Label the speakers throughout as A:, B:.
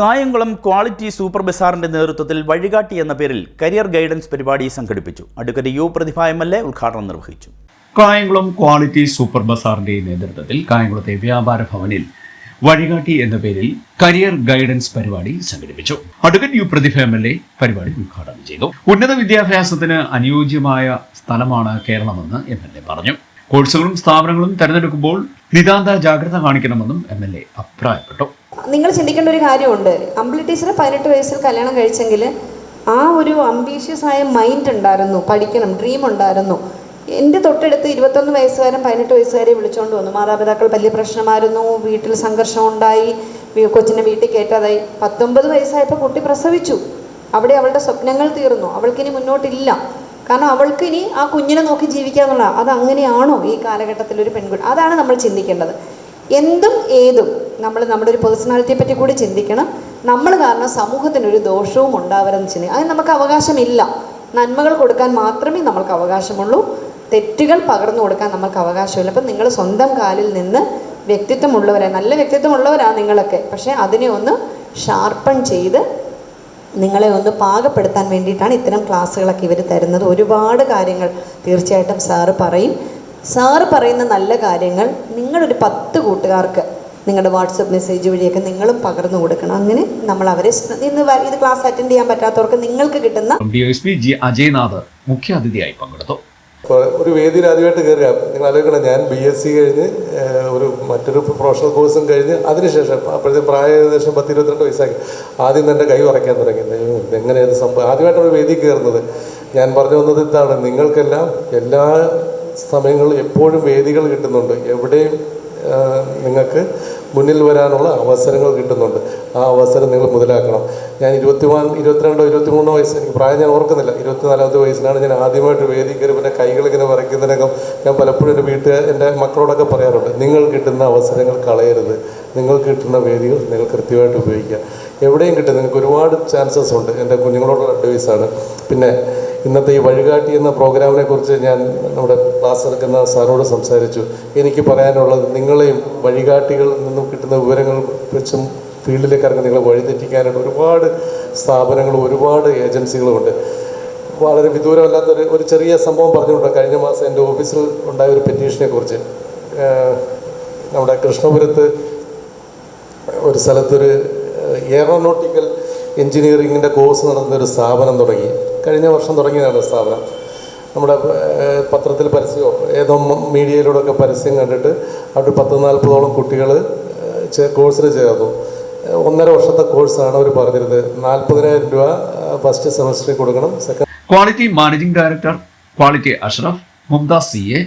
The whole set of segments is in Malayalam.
A: കായംകുളം ക്വാളിറ്റി സൂപ്പർ ബസാറിന്റെ നേതൃത്വത്തിൽ വഴികാട്ടി എന്ന പേരിൽ കരിയർ ഗൈഡൻസ് പരിപാടി സംഘടിപ്പിച്ചു. Advocate U Prathibha M L ഉദ്ഘാടനം നിർവഹിച്ചു.
B: കായംകുളം ക്വാളിറ്റി സൂപ്പർ ബസാറിന്റെ നേതൃത്വത്തിൽ കായംകുളത്തെ വ്യാപാര ഭവനിൽ വഴികാട്ടി എന്ന പേരിൽ കരിയർ ഗൈഡൻസ് പരിപാടി സംഘടിപ്പിച്ചു. Advocate U Prathibha M L പരിപാടി ഉദ്ഘാടനം ചെയ്തു. ഉന്നത വിദ്യാഭ്യാസത്തിന് അനുയോജ്യമായ സ്ഥലമാണ് കേരളമെന്ന് എം എൽ എ പറഞ്ഞു. കോഴ്സുകളും സ്ഥാപനങ്ങളും തെരഞ്ഞെടുക്കുമ്പോൾ നിതാന്ത ജാഗ്രത കാണിക്കണമെന്നും എം എൽ എ അഭിപ്രായപ്പെട്ടു.
C: നിങ്ങൾ ചിന്തിക്കേണ്ട ഒരു കാര്യമുണ്ട്. അമ്പിളി ടീച്ചർ പതിനെട്ട് വയസ്സിൽ കല്യാണം കഴിച്ചെങ്കിൽ ആ ഒരു അംബീഷ്യസ് ആയ മൈൻഡ് ഉണ്ടായിരുന്നു. പഠിക്കണം ഡ്രീം ഉണ്ടായിരുന്നു. എന്റെ തൊട്ടടുത്ത് ഇരുപത്തൊന്ന് വയസ്സുകാരൻ പതിനെട്ട് വയസ്സുകാരെ വിളിച്ചുകൊണ്ട് വന്നു. മാതാപിതാക്കൾ വലിയ പ്രശ്നമായിരുന്നു. വീട്ടിൽ സംഘർഷം ഉണ്ടായി. കൊച്ചിന്റെ വീട്ടിൽ കയറ്റാതായി. പത്തൊമ്പത് വയസ്സായപ്പോൾ കുട്ടി പ്രസവിച്ചു. അവിടെ അവളുടെ സ്വപ്നങ്ങൾ തീർന്നു. അവൾക്കിനി മുന്നോട്ടില്ല. കാരണം അവൾക്ക് ഇനി ആ കുഞ്ഞിനെ നോക്കി ജീവിക്കാന്നുള്ള അത് അങ്ങനെയാണോ ഈ കാലഘട്ടത്തിൽ ഒരു പെൺകുട്ടി? അതാണ് നമ്മൾ ചിന്തിക്കേണ്ടത്. എന്തും ഏതും നമ്മൾ നമ്മുടെ ഒരു പേഴ്സണാലിറ്റിയെ പറ്റി കൂടി ചിന്തിക്കണം. നമ്മൾ കാരണം സമൂഹത്തിനൊരു ദോഷവും ഉണ്ടാവരുതെന്ന് ചിന്തിക്കും അതിന് നമുക്ക് അവകാശമില്ല. നന്മകൾ കൊടുക്കാൻ മാത്രമേ നമ്മൾക്ക് അവകാശമുള്ളൂ. തെറ്റുകൾ പകർന്നു കൊടുക്കാൻ നമുക്ക് അവകാശമില്ല. അപ്പം നിങ്ങൾ സ്വന്തം കാലിൽ നിന്ന് വ്യക്തിത്വമുള്ളവരെ നല്ല വ്യക്തിത്വമുള്ളവരാണ് നിങ്ങളൊക്കെ. പക്ഷേ അതിനെ ഒന്ന് ഷാർപ്പൺ ചെയ്ത് നിങ്ങളെ ഒന്ന് പാകപ്പെടുത്താൻ വേണ്ടിയിട്ടാണ് ഇത്തരം ക്ലാസ്സുകളൊക്കെ ഇവർ തരുന്നത്. ഒരുപാട് കാര്യങ്ങൾ തീർച്ചയായിട്ടും സാറ് പറയും. സാറ് പറയുന്ന നല്ല കാര്യങ്ങൾ നിങ്ങളൊരു പത്ത് കൂട്ടുകാർക്ക് നിങ്ങളുടെ വാട്സപ്പ് മെസ്സേജ് വഴിയൊക്കെ നിങ്ങളും പകർന്നു കൊടുക്കണം. അങ്ങനെ നമ്മൾ അവരെ ഇന്ന് ഇത് ക്ലാസ് അറ്റൻഡ് ചെയ്യാൻ പറ്റാത്തവർക്ക് നിങ്ങൾക്ക് കിട്ടുന്ന
B: D S P G Ajaynath മുഖ്യാതിഥിയായി പങ്കെടുത്തു.
D: ഇപ്പോൾ ഒരു വേദിയിൽ ആദ്യമായിട്ട് കയറുക നിങ്ങൾ ആലോചിക്കണം ഞാൻ ബി എസ് സി കഴിഞ്ഞ് ഒരു മറ്റൊരു പ്രൊഫഷണൽ കോഴ്സും കഴിഞ്ഞ് അതിനുശേഷം അപ്പോഴത്തെ പ്രായം ഏകദേശം പത്ത് ഇരുപത്തിരണ്ട് വയസ്സാക്കി ആദ്യം തന്നെ കൈ ഉറയ്ക്കാൻ തുടങ്ങി. എങ്ങനെയാണ് ഇതെങ്ങനെ ഇത് സംഭവം ആദ്യമായിട്ടാണ് വേദി കയറുന്നത്. ഞാൻ പറഞ്ഞു വന്നത് ഇതാണ് നിങ്ങൾക്കെല്ലാം എല്ലാ സമയങ്ങളിലും എപ്പോഴും വേദികൾ കിട്ടുന്നുണ്ട്. എവിടെയും നിങ്ങൾക്ക് മുന്നിൽ വരാനുള്ള അവസരങ്ങൾ കിട്ടുന്നുണ്ട്. ആ അവസരം നിങ്ങൾ മുതലാക്കണം. ഞാൻ ഇരുപത്തി ഇരുപത്തിരണ്ടോ ഇരുപത്തിമൂന്നോ വയസ്സ് എനിക്ക് പ്രായം ഞാൻ ഓർക്കുന്നില്ല. ഇരുപത്തിനാലാമത്തെ വയസ്സിലാണ് ഞാൻ ആദ്യമായിട്ട് വേദി കയറി പിന്നെ കൈകളിങ്ങനെ വരയ്ക്കുന്നതിനകം ഞാൻ പലപ്പോഴും എന്റെ വീട്ടിൽ എന്റെ മക്കളോടൊക്കെ പറയാറുണ്ട് നിങ്ങൾ കിട്ടുന്ന അവസരങ്ങൾ കളയരുത്. നിങ്ങൾ കിട്ടുന്ന വേദികൾ നിങ്ങൾ കൃത്യമായിട്ട് ഉപയോഗിക്കുക. എവിടെയും കിട്ടും. നിങ്ങൾക്ക് ഒരുപാട് ചാൻസസ് ഉണ്ട്. എന്റെ കുഞ്ഞുങ്ങളോടുള്ള അഡ്വൈസാണ് പിന്നെ ഇന്നത്തെ ഈ വഴികാട്ടി എന്ന പ്രോഗ്രാമിനെ കുറിച്ച് ഞാൻ നമ്മുടെ ക്ലാസ് എടുക്കുന്ന സാറിനോട് സംസാരിച്ചു. എനിക്ക് പറയാനുള്ളത് നിങ്ങളെയും വഴികാട്ടികളിൽ നിന്നും കിട്ടുന്ന വിവരങ്ങൾ വെച്ചും ഫീൽഡിലേക്ക് ഇറങ്ങി നിങ്ങളെ വഴിതെറ്റിക്കാനായിട്ട് ഒരുപാട് സ്ഥാപനങ്ങളും ഒരുപാട് ഏജൻസികളും ഉണ്ട് വളരെ വിദൂരമല്ലാത്തൊരു ഒരു ചെറിയ സംഭവം പറഞ്ഞുകൊണ്ട് കഴിഞ്ഞ മാസം എന്റെ ഓഫീസിൽ ഉണ്ടായ ഒരു പെറ്റീഷനെ കുറിച്ച് നമ്മുടെ കൃഷ്ണപുരത്ത് ഒരു സ്ഥലത്തൊരു എയറോനോട്ടിക്കൽ എഞ്ചിനീയറിങ്ങിന്റെ കോഴ്സ് നടന്നൊരു സ്ഥാപനം തുടങ്ങി. കഴിഞ്ഞ വർഷം തുടങ്ങിയതാണ് സ്ഥാപനം. നമ്മുടെ പത്രത്തിൽ പരസ്യമോ ഏതോ മീഡിയയിലൂടെയൊക്കെ പരസ്യം കണ്ടിട്ട് അവിടെ പത്ത് നാൽപ്പതോളം കുട്ടികൾ കോഴ്സിൽ ചേർന്നു. ഒന്നര വർഷത്തെ കോഴ്സാണ് അവർ പറഞ്ഞിരുന്നത്. നാൽപ്പതിനായിരം രൂപ ഫസ്റ്റ് സെമസ്റ്ററിൽ കൊടുക്കണം. Second
B: quality managing director quality Ashraf Mumtaz C A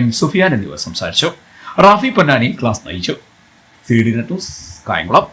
B: M Sufiyan എന്നിവർ സംസാരിച്ചു. റാഫി പൊന്നാനി ക്ലാസ് നയിച്ചു. C D net news Kayamkulam.